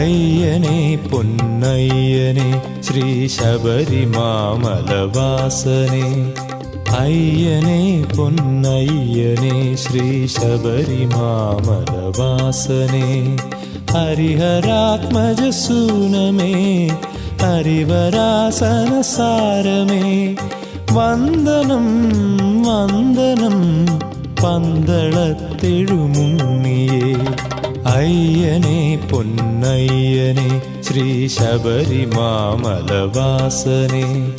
അയ്യനെ പൊന്നയ്യനെ ശ്രീ ശബരിമാമലവാസനെ. അയ്യനെ പൊന്നയ്യനെ ശ്രീ ശബരിമാമലവാസനെ. ഹരിഹരാത്മജസൂനമേ ഹരിവരാസനസാരമേ. വന്ദനം വന്ദനം പന്തളത്തെഴുമുണ്ണിയേ അയ്യനെ പൊന്നയ്യനെ ശ്രീ ശബരിമാമലവാസനെ.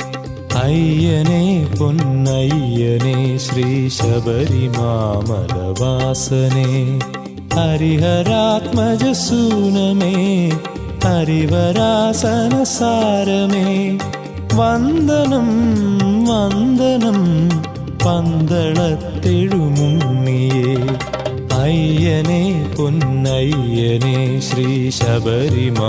അയ്യനെ പൊന്നയ്യനെ ശ്രീ ശബരിമാമലവാസനെ. ഹരിഹരാത്മജസൂനമേ ഹരിവരാസനസാരമേ. വന്ദനം വന്ദനം പന്തളത്തെഴുമുണ്ണിയേ. അയ്യനെ പൊന്നയ്യനെ ശ്രീ ശബരിമാമലവാസനേ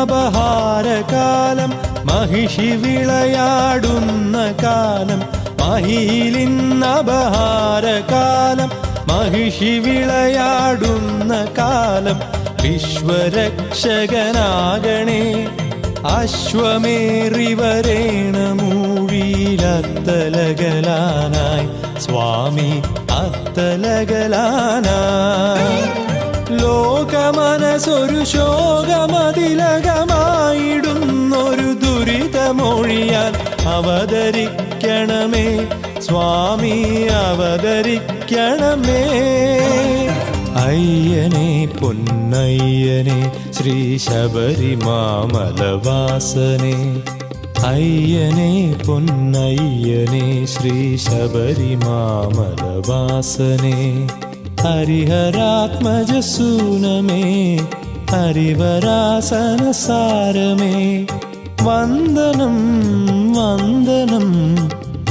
മഹിലിന്നപഹാരകാലം മഹിഷി വിളയാടുന്ന കാലം മഹിലിന്നപഹാരകാലം മഹിഷി വിളയാടുന്ന കാലം വിശ്വരക്ഷകനാകണേ അശ്വമേറിവരേണ മൂഴിയിലത്തലകലാനായി സ്വാമി അത്തലകലാനായി. ലോകമനസൊരു ശോകമതിലകമായിടുന്നൊരു ദുരിതമൊഴിയാൻ അവതരിക്കണമേ. സ്വാമി അവതരിക്കണമേ. അയ്യനെ പൊന്നയ്യനെ ശ്രീ ശബരിമാമലവാസനെ അയ്യനെ പൊന്നയ്യനെ ശ്രീ ശബരിമാമലവാസനേ ഹരിഹരാത്മജസൂനമേ ഹരിവരാസനസാരമേ. വന്ദനം വന്ദനം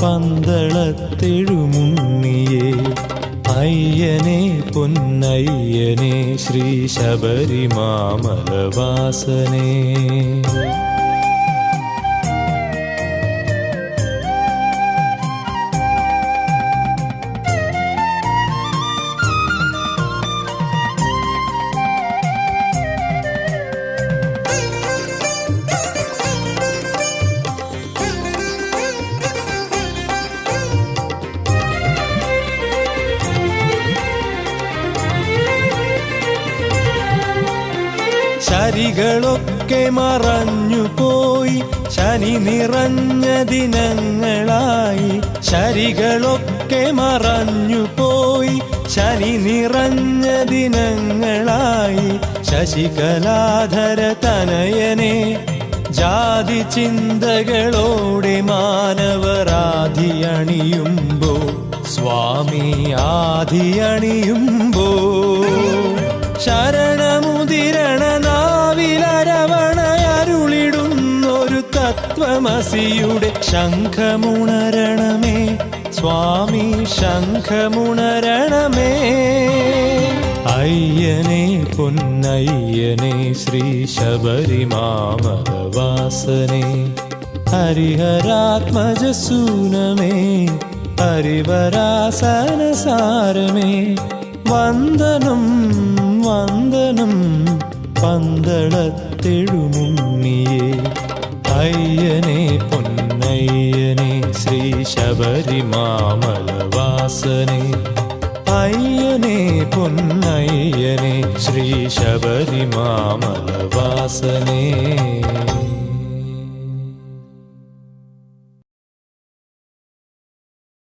പന്തളത്തെഴുമുണ്ണിയേ. അയ്യനെ പൊന്നയ്യനെ ശ്രീ ശബരിമാമലവാസനേ ശരികളൊക്കെ മറഞ്ഞു പോയി. ശനി നിറഞ്ഞ ദിനങ്ങളായി. ശരികളൊക്കെ മറഞ്ഞു പോയി. ശനി നിറഞ്ഞ ദിനങ്ങളായി. ശശികലാധര തനയനെ ജാതി ചിന്തകളോടെ മാനവരാധി അണിയുമ്പോ സ്വാമി ആധി അണിയുമ്പോ ശരണമുതിരണ തത്വമസിയുടെ ശംഖമുണരണമേ. സ്വാമി ശംഖമുണരണമേ. അയ്യനെ പൊന്നയ്യനെ ശ്രീ ശബരിമാമലവാസനെ ഹരിഹരാത്മജസൂനമേ ഹരിവരാസനസാരമേ. വന്ദനം വന്ദനം പന്തളത്തെഴുമുണ്ണിയേ അയ്യനെ പൊന്നയ്യനെ ശ്രീ ശബരിമാമലവാസനെ അയ്യനെ പൊന്നയ്യനെ ശ്രീ ശബരിമാമലവാസനേ